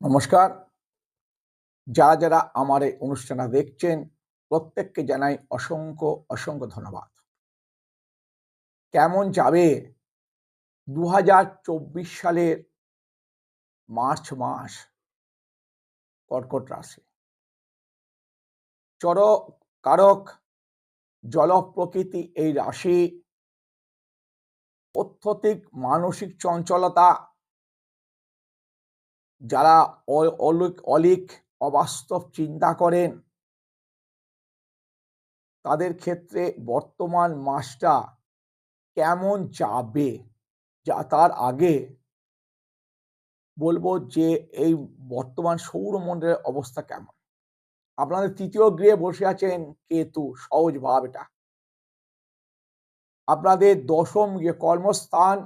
নমস্কার। যারা যারা আমার এই অনুষ্ঠানটা দেখছেন, প্রত্যেককে জানাই অসংখ্য অসংখ্য ধন্যবাদ। কেমন যাবে? দু হাজার চব্বিশ সালের মার্চ মাস, কর্কট রাশি। চর কারক জল প্রকৃতি এই রাশি, অত্যধিক মানসিক চঞ্চলতা যারা অলিক অলিক, অবাস্তব চিন্তা করেন, তাদের ক্ষেত্রে বর্তমান মাসটা কেমন যাবে? যা তার আগে বলব যে, এই বর্তমান সৌরমণ্ডলের অবস্থা কেমন? আপনাদের তৃতীয় গৃহে বসে আছেন কেতু, সহজ ভাব এটা। আপনাদের দশম গৃহে কর্মস্থান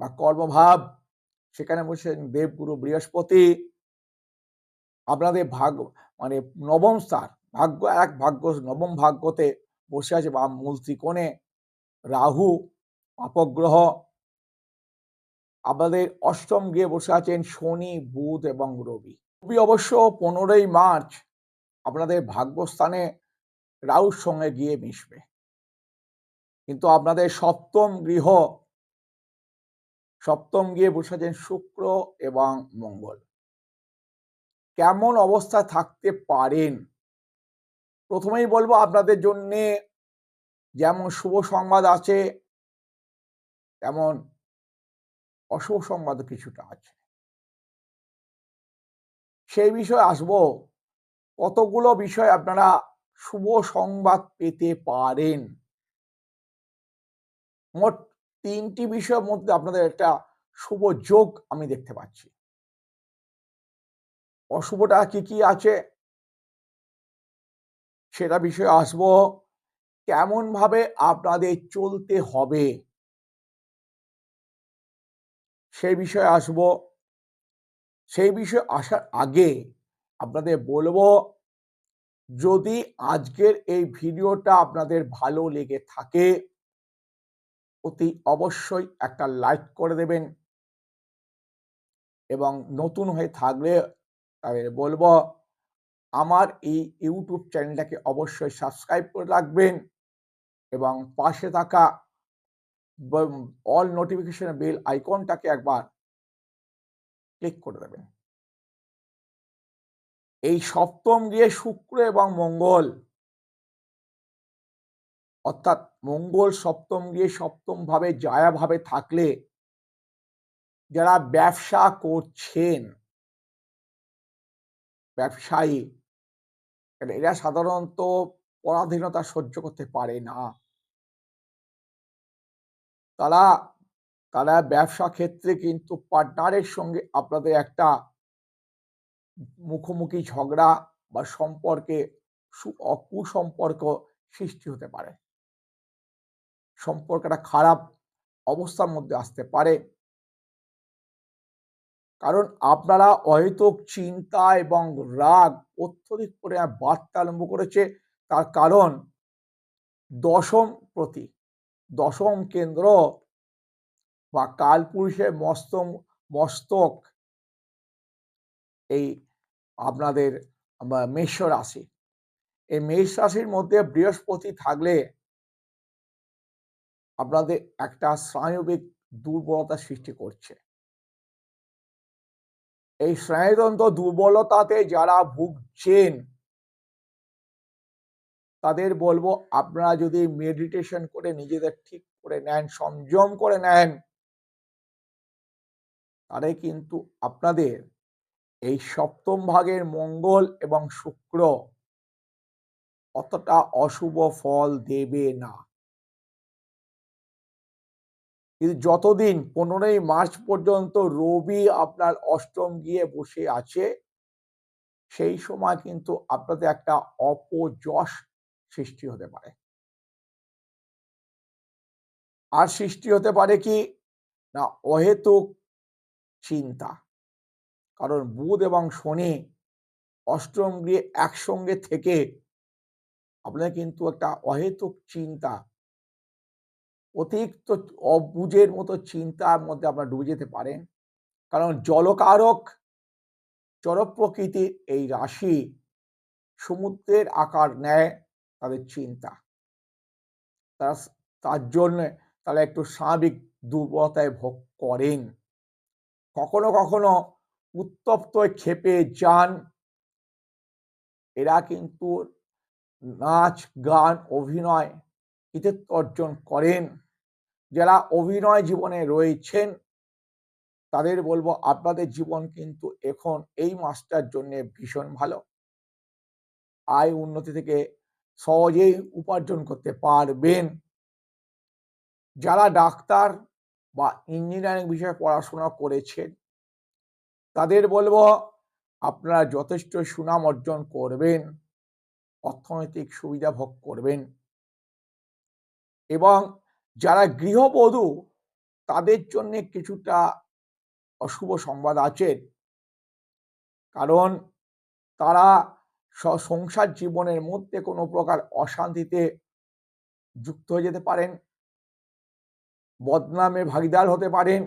বা কর্মভাব সেখানে বসেছেন দেবগুরু বৃহস্পতি। আপনাদের ভাগ্য মানে নবম স্থান, ভাগ্য এক, ভাগ্য নবম ভাগ্যতে বসে আছে বা মূল ত্রিকোণে। রাহু অপগ্রহ। আপনাদের অষ্টম গিয়ে বসে আছেন শনি, বুধ এবং রবি। রবি অবশ্য পনেরোই মার্চ আপনাদের ভাগ্যস্থানে রাহুর সঙ্গে গিয়ে মিশবে। কিন্তু আপনাদের সপ্তম গৃহ সপ্তম গিয়ে বসে আছেন শুক্র এবং মঙ্গল। কেমন অবস্থায় থাকতে পারেন? প্রথমেই বলব আপনাদের জন্যে যেমন শুভ সংবাদ আছে, তেমন অশুভ সংবাদ কিছুটা আছে। সেই বিষয়ে আসব, কতগুলো বিষয় আপনারা শুভ সংবাদ পেতে পারেন? মোট তিনটি বিষয়ের মধ্যে আপনাদের একটা শুভ যোগ আমি দেখতে পাচ্ছি। অশুভটা কি কি আছে? সেটা বিষয়ে আসব। কেমন ভাবে আপনাদের চলতে হবে? সেই বিষয়ে আসব। সেই বিষয়ে আসার আগে আপনাদের বলব, যদি আজকের এই ভিডিওটা আপনাদের ভালো লেগে থাকে অতি অবশ্যই একটা লাইক করে দেবেন। এবং নতুন হয়ে থাকলে তাদের বলব, আমার এই ইউটিউব চ্যানেলটাকে অবশ্যই সাবস্ক্রাইব করে রাখবেন এবং পাশে থাকা অল নোটিফিকেশন বেল আইকনটাকে একবার ক্লিক করে দেবেন। এই সপ্তম গিয়ে শুক্র এবং মঙ্গল। অর্থাৎ মঙ্গল সপ্তম গিয়ে সপ্তম ভাবে জায়া ভাবে থাকলে যারা ব্যবসা করছেন, ব্যবসায়ী এরা সাধারণত পরাধীনতা সহ্য করতে পারে না। তারা তারা ব্যবসা ক্ষেত্রে কিন্তু পার্টনারের সঙ্গে আপনাদের একটা মুখোমুখি ঝগড়া বা সম্পর্কে কুসম্পর্ক সৃষ্টি হতে পারে। সম্পর্কটা খারাপ অবস্থার মধ্যে আসতে পারে। কারণ আপনারা অহেতুক চিন্তা এবং রাগ অত্যধিক করে বাড়তে আরম্ভ করেছে। তার কারণ দশম প্রতি দশম কেন্দ্র বা কালপুরুষের মস্ত মস্তক এই আপনাদের মেষ রাশি। এই মেষ রাশির মধ্যে বৃহস্পতি থাকলে আপনাদের একটা স্নায়বিক দুর্বলতা সৃষ্টি করছে। এই স্নায়ুতন্ত্র দুর্বলতাতে যারা ভুগছেন, তাদের বলব আপনারা যদি মেডিটেশন করে নিজেদের ঠিক করে নেন, সংযম করে নেন, তাহলে কিন্তু আপনাদের এই সপ্তম ভাগের মঙ্গল এবং শুক্র অতটা অশুভ ফল দেবে না। কিন্তু যতদিন পনেরোই মার্চ পর্যন্ত রবি আপনার অষ্টম গিয়ে বসে আছে, সেই সময় কিন্তু আপনাদের একটা অপযশ সৃষ্টি হতে পারে। আর সৃষ্টি হতে পারে কি? না, অহেতুক চিন্তা। কারণ বুধ এবং শনি অষ্টম গৃহে একসঙ্গে থেকে আপনার কিন্তু একটা অহেতুক চিন্তা অতিরিক্ত অবুজের মতো চিন্তার মধ্যে আপনার ডুবে যেতে পারেন। কারণ জলকারক জড় প্রকৃতির এই রাশি সমুদ্রের আকার নেয় তাদের চিন্তা। তারা তার জন্য তারা একটু স্বাভাবিক দুর্বলতায় ভোগ করেন। কখনো কখনো উত্তপ্ত ক্ষেপে যান। এরা কিন্তু নাচ, গান, অভিনয় কৃতিত্ব অর্জন করেন, যারা অভিনয় জীবনে রয়েছেন, তাদের বলব আপনাদের জীবন কিন্তু এখন এই মাসটার জন্য ভীষণ ভালো। আয় উন্নতি থেকে সহজেই উপার্জন করতে পারবেন। যারা ডাক্তার বা ইঞ্জিনিয়ারিং বিষয়ে পড়াশোনা করেছেন, তাদের বলব আপনারা যথেষ্ট সুনাম অর্জন করবেন, অর্থনৈতিক সুবিধা ভোগ করবেন। এবং যারা গৃহবধূ, তাদের জন্য কিছুটা অশুভ সংবাদ আছে। কারণ তারা সংসার জীবনের মধ্যে কোনো প্রকার অশান্তিতে যুক্ত হয়ে যেতে পারেন বদনামে ভাগিদার হতে পারেন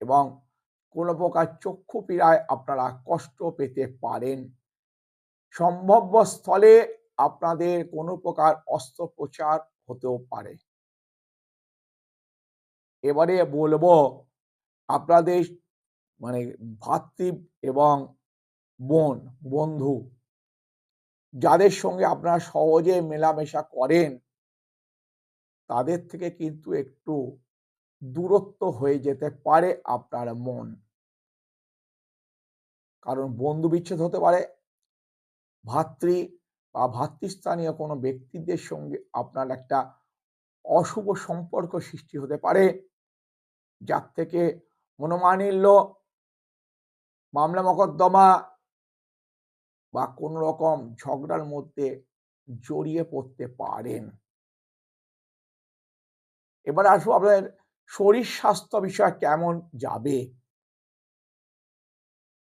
এবং কোনো প্রকার চক্ষু পীড়ায় আপনারা কষ্ট পেতে পারেন। সম্ভাব্য স্থলে আপনাদের কোনো প্রকার অস্ত্রোপচার হতেও পারে। এবারে বলব, আপনাদের মানে ভাতৃ এবং বোন, বন্ধু, যাদের সঙ্গে আপনারা সহজে মেলামেশা করেন, তাদের থেকে কিন্তু একটু দূরত্ব হয়ে যেতে পারে আপনার মন। কারণ বন্ধু বিচ্ছেদ হতে পারে, ভাতৃ বা ভাতৃস্থানীয় কোনো ব্যক্তিদের সঙ্গে আপনার একটা অশুভ সম্পর্ক সৃষ্টি হতে পারে। যার থেকে মনোমানিল্য মামলা মকদ্দমা বা কোন রকম ঝগড়ার মধ্যে জড়িয়ে পড়তে পারেন। এবার আসব আপনাদের শরীর স্বাস্থ্য বিষয় কেমন যাবে?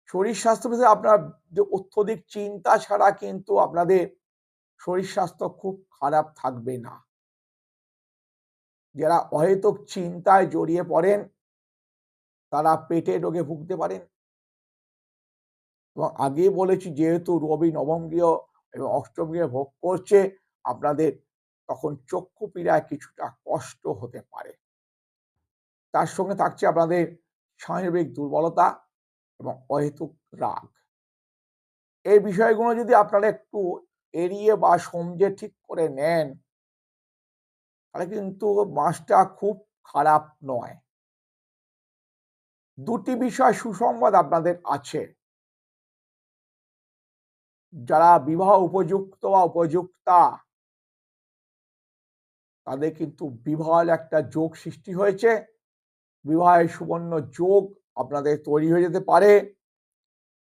শরীর স্বাস্থ্য বিষয়ে আপনার যে অত্যধিক চিন্তা ছাড়া কিন্তু আপনাদের শরীর স্বাস্থ্য খুব খারাপ থাকবে না। যারা অহেতুক চিন্তায় জড়িয়ে পড়েন, তারা পেটে রোগে ভুগতে পারেন। এবং আগে বলেছি, যেহেতু রবি নবম গৃহ এবং অষ্টম গৃহ ভোগ করছে, আপনাদের তখন চক্ষু পীড়ায় কিছুটা কষ্ট হতে পারে। তার সঙ্গে থাকছে আপনাদের শারীরিক দুর্বলতা। এবং অহেতুক রাগ। এই বিষয়গুলো যদি আপনারা একটু এড়িয়ে বা সমঝে ঠিক করে নেন, তাহলে কিন্তু মাসটা খুব খারাপ নয়। দুটি বিষয় সুসংবাদ আপনাদের আছে। যারা বিবাহ উপযুক্ত বা উপযুক্তা, তাদের কিন্তু বিবাহের একটা যোগ সৃষ্টি হয়েছে। বিবাহের সুবর্ণ যোগ আপনাদের তৈরি হয়ে যেতে পারে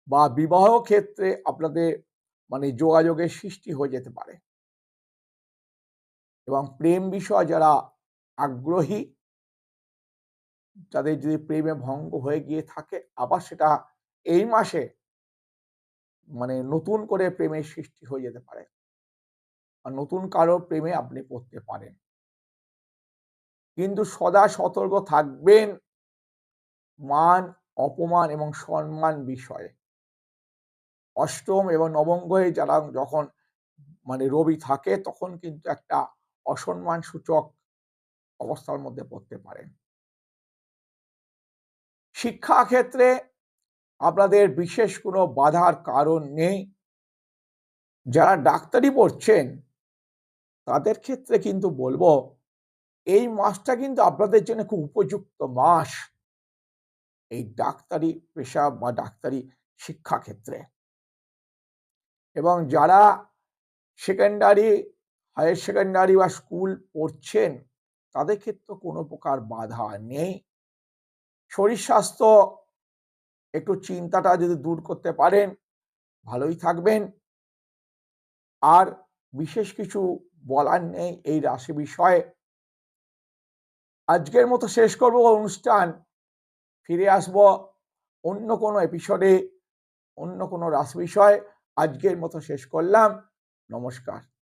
বা বিবাহ ক্ষেত্রে আপনাদের মানে যোগাযোগের সৃষ্টি হয়ে যেতে পারে। এবং প্রেম বিষয় যারা আগ্রহী যাদের যদি প্রেমে ভঙ্গ হয়ে গিয়ে থাকে, আবার সেটা এই মাসে মানে নতুন করে প্রেমের সৃষ্টি হয়ে যেতে পারে। আর নতুন কারও প্রেমে আপনি পড়তে পারেন। কিন্তু সদা সতর্ক থাকবেন মান, অপমান এবং সম্মান বিষয়ে। অষ্টম এবং নবম গ্রহে যারা যখন মানে রবি থাকে, তখন কিন্তু একটা অসম্মান সূচক অবস্থার মধ্যে পড়তে পারেন। শিক্ষা ক্ষেত্রে আপনাদের বিশেষ কোনো বাধার কারণ নেই। যারা ডাক্তারি পড়ছেন, তাদের ক্ষেত্রে কিন্তু বলব, এই মাসটা কিন্তু আপনাদের জন্য খুব উপযুক্ত মাস। এই ডাক্তারি পেশা বা ডাক্তারি শিক্ষা ক্ষেত্রে এবং যারা সেকেন্ডারি হায়ার সেকেন্ডারি বা স্কুল পড়ছেন, তাদের ক্ষেত্রে কোনো প্রকার বাধা নেই। শরীর স্বাস্থ্য, একটু চিন্তাটা যদি দূর করতে পারেন, ভালোই থাকবেন। আর বিশেষ কিছু বলার নেই এই রাশি বিষয়ে। আজকের মতো শেষ করব অনুষ্ঠান। ফিরে আসব। অন্য কোনো এপিসোডে অন্য কোনো রাস বিষয় আজকের মতো শেষ করলাম। নমস্কার।